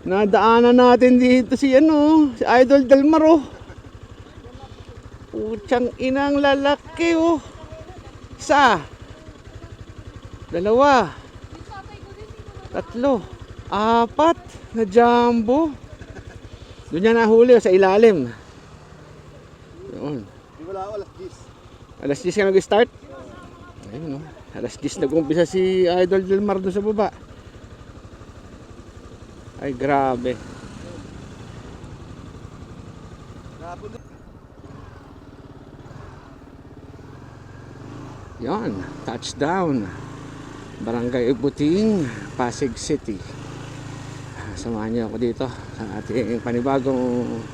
Oh. Nadaanan natin dito si ano, si Idol Delmar oh. Putsang inang lalaki oh. Isa. Dalawa. Tatlo. Apat na jumbo. Doon niya nahuli sa ilalim. Di wala ako, alas 10. Alas 10 ka nag-start? Ayun no. Alas 10 nag-umpisa si Idol Delmar doon sa baba. Ay grabe. Yan, touchdown. Barangay Ibuting, Pasig City. Samahan niyo ako dito sa ating panibagong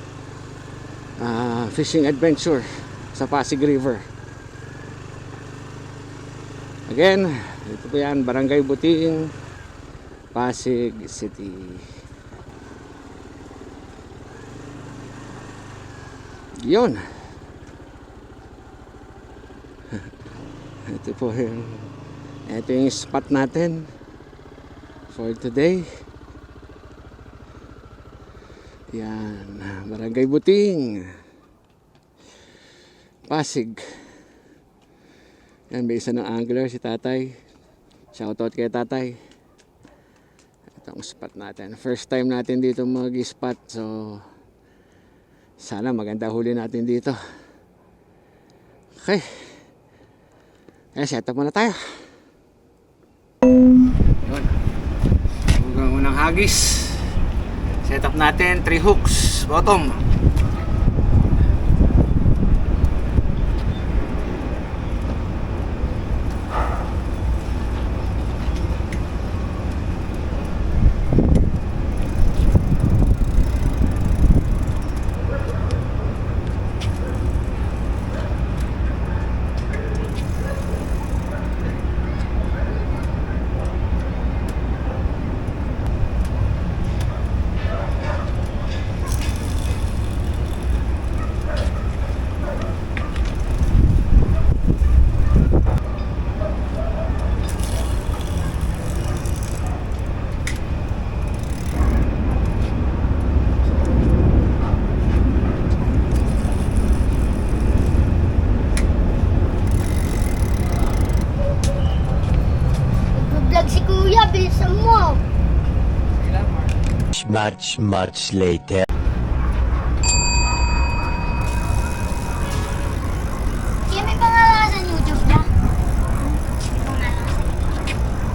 ah, fishing adventure sa Pasig River. Again, ito po yan, Barangay Buting, Pasig City. Yun. Ito po yung ito yung spot natin for today. Yan, Barangay Buting. Pasig. Yan, may isa ng angler si Tatay. Shoutout kay Tatay. Ito ang spot natin. First time natin dito mag-spot. So, sana maganda huli natin dito. Okay. Kaya set up muna tayo. Yun. Huwag unang hagis. Set up natin 3 hooks. Bottom. Nag-vlog si Kuya, bilisan mo. Much, much later. Kuya, may sa YouTube niya?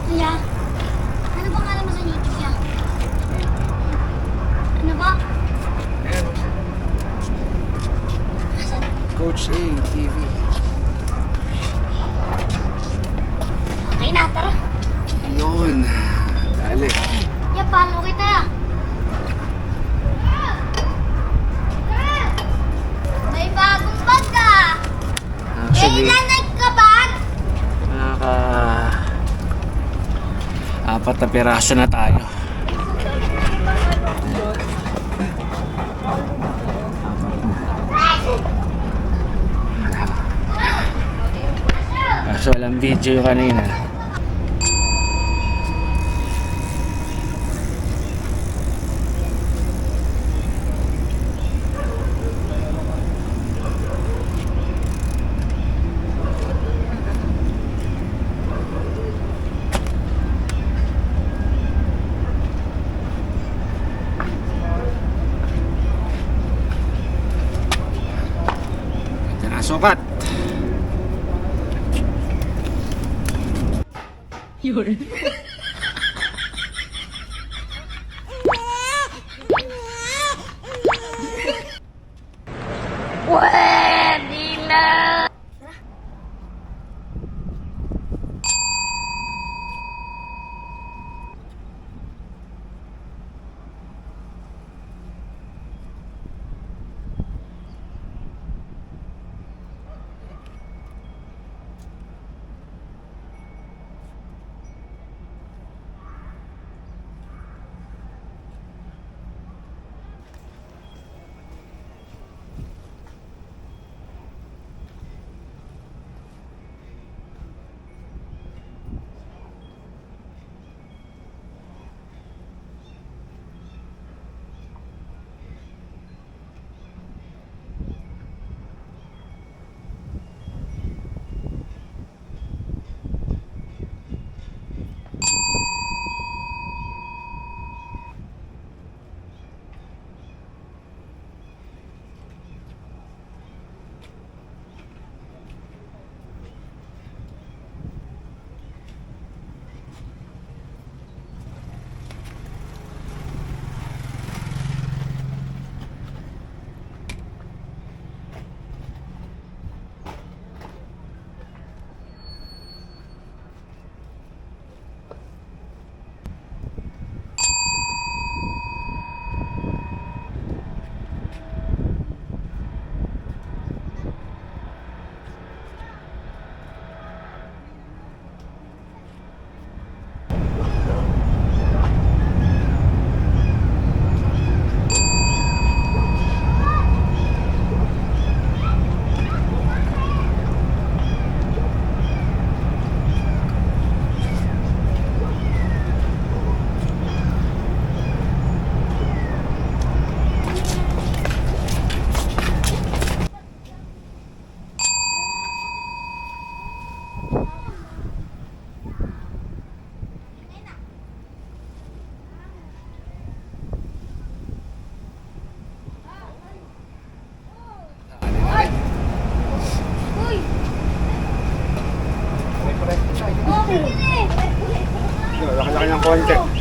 Kuya, ano pangalan mo sa YouTube niya? Ano ba? Coach A TV. Okay na, tara. Yun. Dali. Ya, follow kita. Apat na piraso na tayo. Kaso walang video yung kanina. Sukat. Pwede Poin.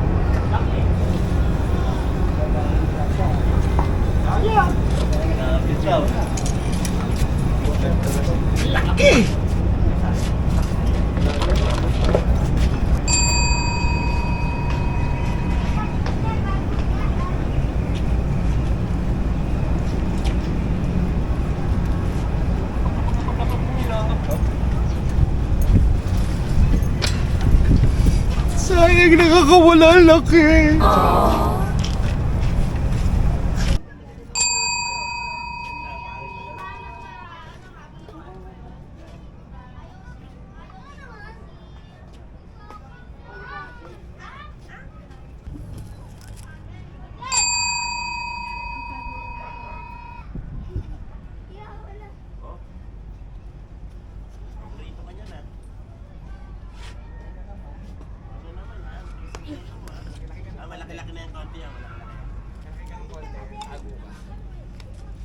Laki! Sayang nakakawala laki. Ah, malaki-laki na yung konti yan. Malaki-laki.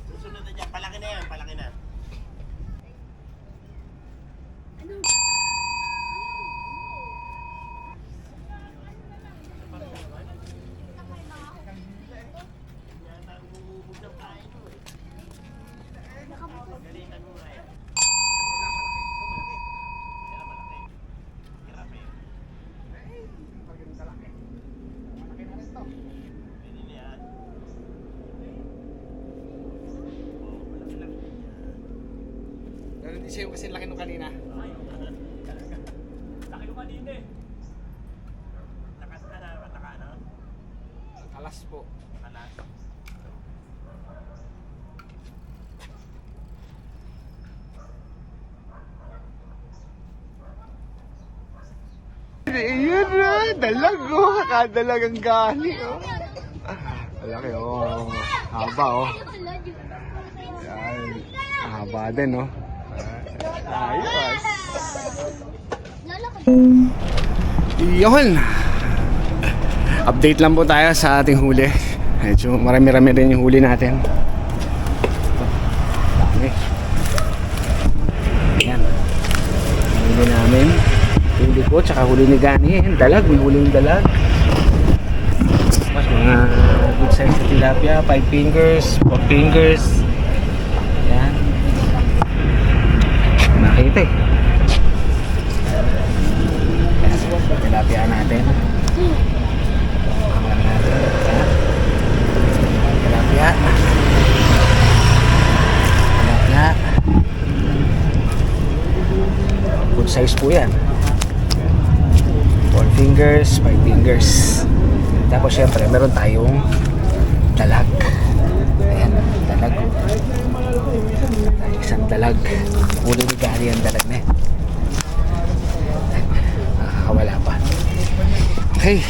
Susunod na dyan. Palaki na yan. Palaki na. Galitan mo nga yan. Yan ang malaki. Hirap eh. Pwede na yan. Oh, malaki-laki. Din sa'yo kasi laki nung kanina. Nakas ka na. Naka ano? Alas po. Kalas. Iyan na, dalag oh, kakadalagang gali oh. Malaki oh, haba oh. Yan, haba din oh. Ayos. Yun. Update lang po tayo sa ating huli. Medyo marami-rami rin yung huli natin. Dami. Ayan. Huli namin. Huli ko, tsaka huli ni Gani. Dalag. May huli yung dalag. Tapos mga good size na tilapia. 5 fingers, 4 fingers. Ayan. Nakita eh. Tilapia natin. Ayan natin. Tilapia. Tilapia. Good size po yan. fingers, five fingers. Tapos syempre, meron tayong dalag. Ayan, dalag. Isang dalag. Ulo ni Gary ang dalag na yan. Nakakawala pa. Okay.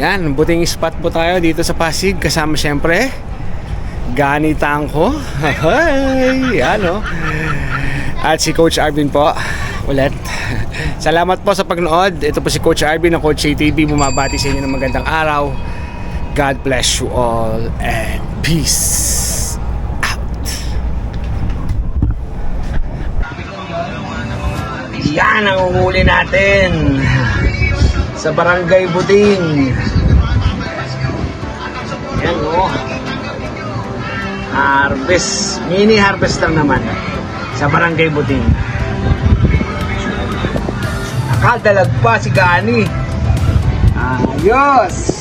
Yan, buting spot po tayo dito sa Pasig kasama syempre Gani Tangko. Hi! Yan oh. At si Coach Arvin po ulit. Salamat po sa pagnood. Ito po si Coach Arvin ng Coach ATV. Bumabati sa inyo ng magandang araw. God bless you all and peace out. Yan ang uhuli natin sa Barangay Buding. Yan o. Harvest. Mini harvest lang naman sa Barangay Buding. Nakadalag pa si Gani. Ayos!